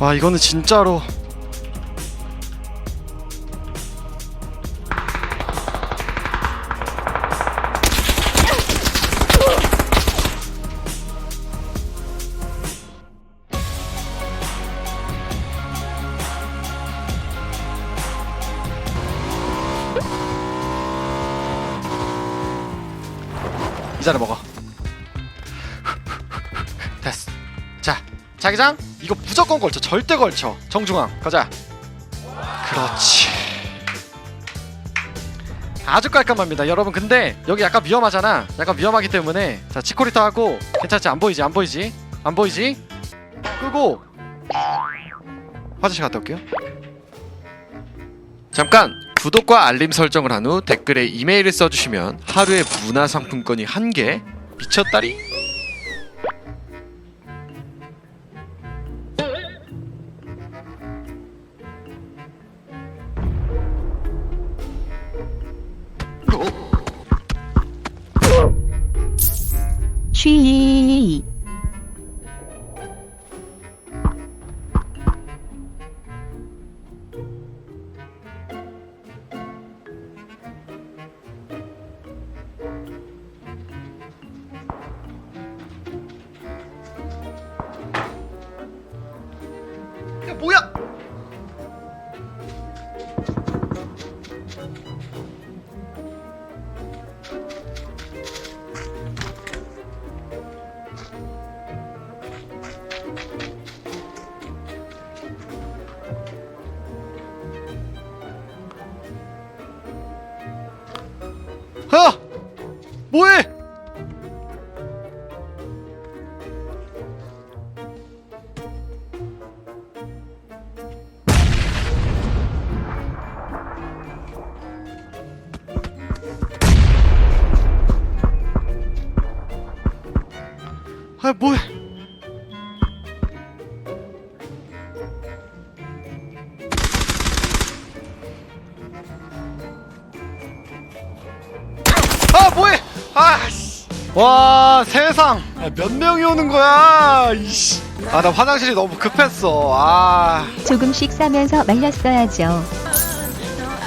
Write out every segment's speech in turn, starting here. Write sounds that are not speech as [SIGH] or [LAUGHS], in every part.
와 이거는 진짜로. 이 자리 먹어. [LAUGHS] 됐어. 자 자기장 이거 무조건 걸쳐. 절대 걸쳐. 정중앙. 가자. 그렇지. 아주 깔끔합니다 여러분. 근데 여기 약간 위험하잖아. 약간 위험하기 때문에. 자 치코리타 하고. 괜찮지? 안 보이지? 안 보이지? 안 보이지? 끄고. 화장실 갔다 올게요. 잠깐! 구독과 알림 설정을 한 후 댓글에 이메일을 써주시면 하루에 문화 상품권이 한 개. 미쳤다리 Chi. 아 뭐해? 아 뭐해 와 세상. 아, 몇 명이 오는 거야 이씨. 아 나 화장실이 너무 급했어. 아. 조금씩 싸면서 말렸어야죠.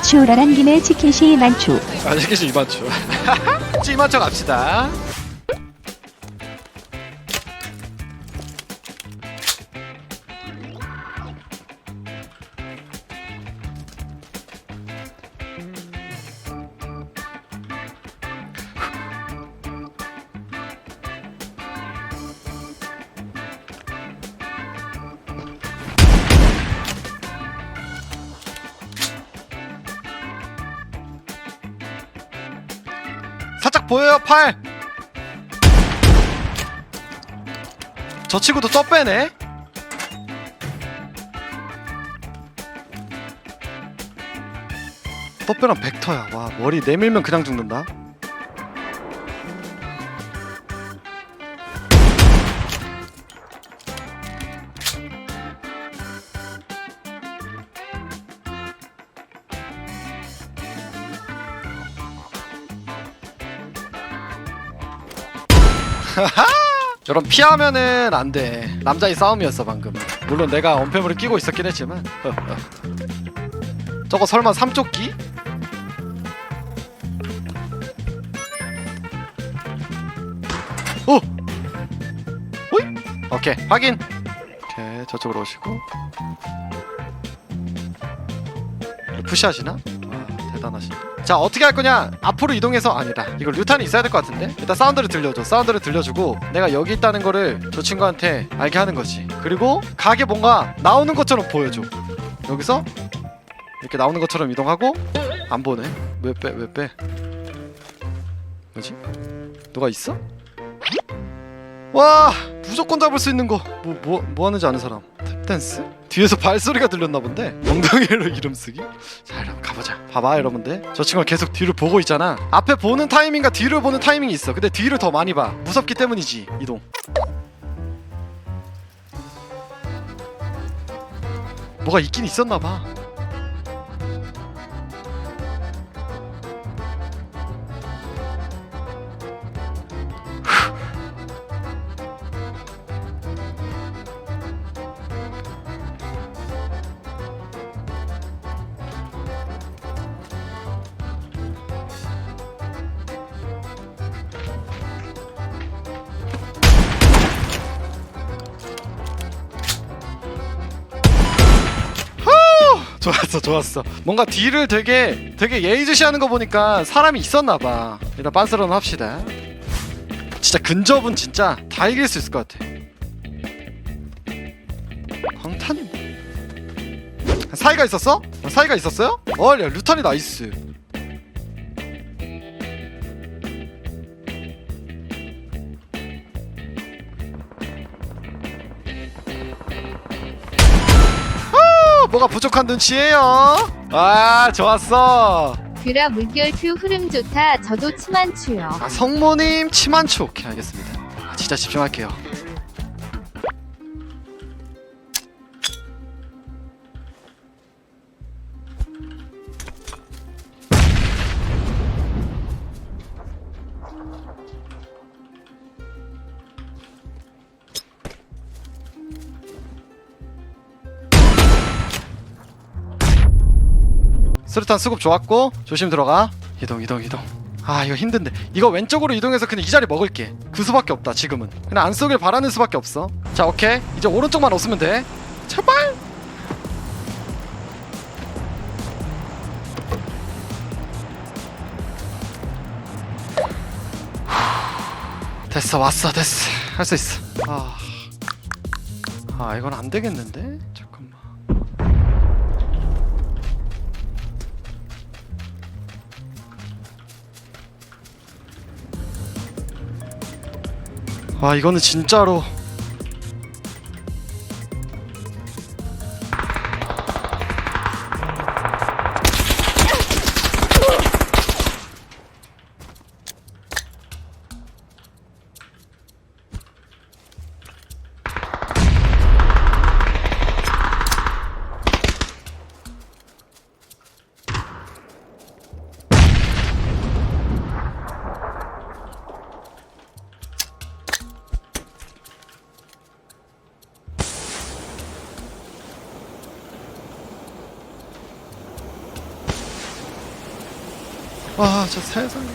추랄한 김에 치킨시 만추. 아직까지 이만초 이만초 갑시다 살짝 보여요 팔. 저 친구도 또 빼네. 또 빼랑 벡터야. 와 머리 내밀면 그냥 죽는다. [LAUGHS] 저런 피하면은 안 돼. 남자의 싸움이었어 방금. 물론 내가 언패물을 끼고 있었긴 했지만. [LAUGHS] 저거 설마 삼조끼? 오. 오이. 오케이 확인. 오케이 저쪽으로 오시고. 푸시하시나? 와 대단하신다. 자 어떻게 할 거냐? 앞으로 이동해서 아니다. 이거 류탄이 있어야 될 것 같은데. 일단 사운드를 들려줘. 사운드를 들려주고 내가 여기 있다는 거를 저 친구한테 알게 하는 거지. 그리고 가게 뭔가 나오는 것처럼 보여줘. 여기서 이렇게 나오는 것처럼 이동하고 안 보네. 왜 빼? 왜 빼? 뭐지? 누가 있어? 와 무조건 잡을 수 있는 거. 뭐뭐뭐 하는지 아는 사람. 탭댄스? 뒤에서 발소리가 들렸나 본데? 엉덩이로 이름 쓰기? 자 여러분 가보자. 봐봐 여러분들. 저 친구가 계속 뒤를 보고 있잖아. 앞에 보는 타이밍과 뒤를 보는 타이밍이 있어. 근데 뒤를 더 많이 봐. 무섭기 때문이지 이동. 뭐가 있긴 있었나 봐 좋았어 좋았어. 뭔가 딜을 되게 되게 예의주시하는 거 보니까 사람이 있었나 봐. 일단 빤스런 합시다. 진짜 근접은 진짜 다 이길 수 있을 것 같아. 광탄이 뭐 사이가 있었어? 사이가 있었어요? 어야 루탄이 나이스 아, 뭐가 부족한 눈치예요. 아 좋았어. 그라 물결표 흐름 좋다. 저도 치만추요. 아 성모님 치만추. 오케이 알겠습니다. 아, 진짜 집중할게요 수류탄 수급 좋았고 조심 들어가. 이동 이동 이동. 아 이거 힘든데. 이거 왼쪽으로 이동해서 그냥 이 자리 먹을게. 그 수밖에 없다 지금은. 그냥 안 쏘길 바라는 수밖에 없어. 자 오케이. 이제 오른쪽만 없으면 돼. 제발! 됐어 왔어 됐어. 할 수 있어. 아, 아 이건 안 되겠는데 아 이거는 진짜로 와저 세상에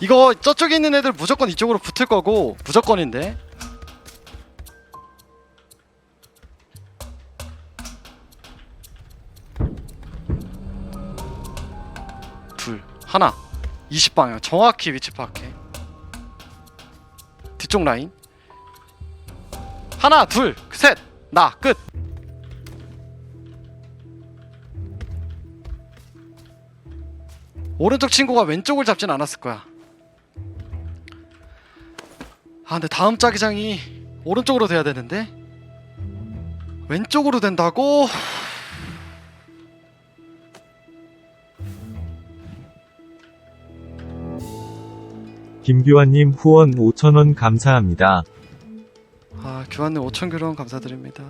이거 저쪽에 있는 애들 무조건 이쪽으로 붙을 거고 무조건인데. 둘 하나. 20방향. 정확히 위치 파악해. 뒤쪽 라인. 하나 둘셋나 끝. 오른쪽 친구가 왼쪽을 잡진 않았을 거야 아 근데 다음 자기장이 오른쪽으로 돼야 되는데 왼쪽으로 된다고? 김규환님 후원 5,000원 감사합니다. 아 교환님 5천 교원 감사드립니다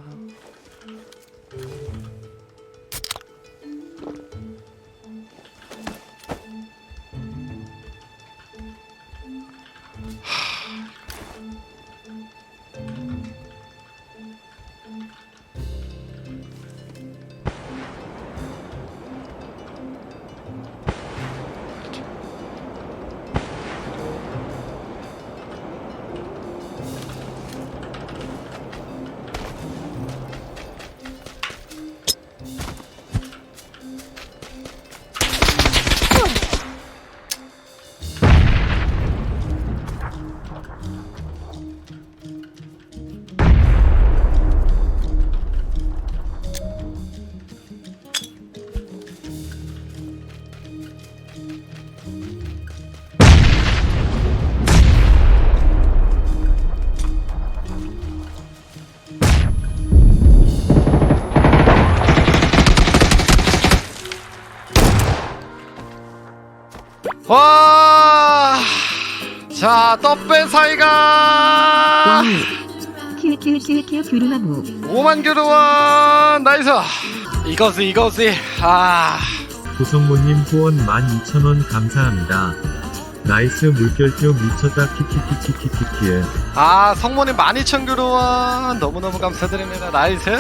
자 떡배 사이가. 5만 교류원 나이스. 이거지 이거지 아. 구성모님 후원 12,000원 감사합니다. 나이스 물결표 미쳤다. 키키키키키키키. 아 성모님 12,000 교류원. 너무너무 감사드립니다. 나이스